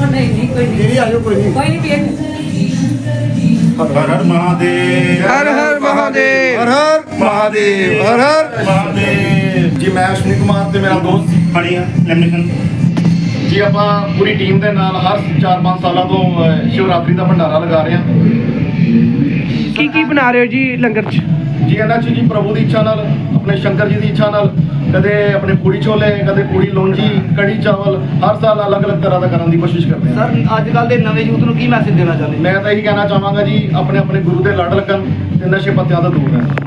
ਉਹ ਨਹੀਂ ਨਹੀਂ ਕੋਈ ਨਹੀਂ। ਦੀਦੀ ਆਜੋ ਕੋਈ ਨਹੀਂ। ਕੋਈ ਨਹੀਂ ਪੀਣ ਹਰ ਹਰ ਮਹਾਦੇਵ। ਹਰ ਹਰ ਮਹਾਦੇਵ। ਹਰ ਹਰ ਮਹਾਦੇਵ। ਹਰ ਹਰ ਮਹਾਦੇਵ। ਜੀ ਮੈਂ ਅਸ਼ਵਨੀ ਕੁਮਾਰ ਤੇ ਮੇਰਾ ਦੋਸਤ ਬੜੀਆਂ ਲੈਮੀਨੇਸ਼ਨ ਜੀ ਆਪਾਂ ਪੂਰੀ ਟੀਮ ਦੇ ਨਾਲ ਹਰ 4-5 ਸਾਲਾਂ ਤੋਂ ਸ਼ਿਵਰਾਤਰੀ ਦਾ ਭੰਡਾਰਾ ਲਗਾ ਰਹੇ ਹਾਂ। ਕੀ ਕੀ ਬਣਾ ਰਹੇ ਹੋ ਜੀ ਲੰਗਰ 'ਚ? ਜੀ ਇਹਨਾਂ 'ਚ ਜੀ ਪ੍ਰਭੂ ਦੀ ਇੱਛਾ ਨਾਲ ਆਪਣੇ ਸ਼ੰਕਰ ਜੀ ਦੀ ਇੱਛਾ ਨਾਲ ਕਦੇ ਆਪਣੇ ਪੂੜੀ ਛੋਲੇ ਕਦੇ ਪੂੜੀ ਲੋਂਜੀ ਕੜੀ ਚਾਵਲ ਹਰ ਸਾਲ ਅਲੱਗ-ਅਲੱਗ ਤਰ੍ਹਾਂ ਦਾ ਕਰਨ ਦੀ ਕੋਸ਼ਿਸ਼ ਕਰਦੇ ਹਾਂ। ਸਰ ਅੱਜ ਕੱਲ ਦੇ ਨਵੇਂ ਯੂਥ ਨੂੰ ਕੀ ਮੈਸੇਜ ਦੇਣਾ ਚਾਹੁੰਦੇ? ਮੈਂ ਤਾਂ ਇਹੀ ਕਹਿਣਾ ਚਾਹਾਂਗਾ ਜੀ ਆਪਣੇ ਆਪਣੇ ਗੁਰੂ ਦੇ ਲੜ ਲੱਗਣ ਤੇ ਨਸ਼ੇ ਪੱਤਿਆਂ ਤੋਂ ਦੂਰ ਰਹਿਣ।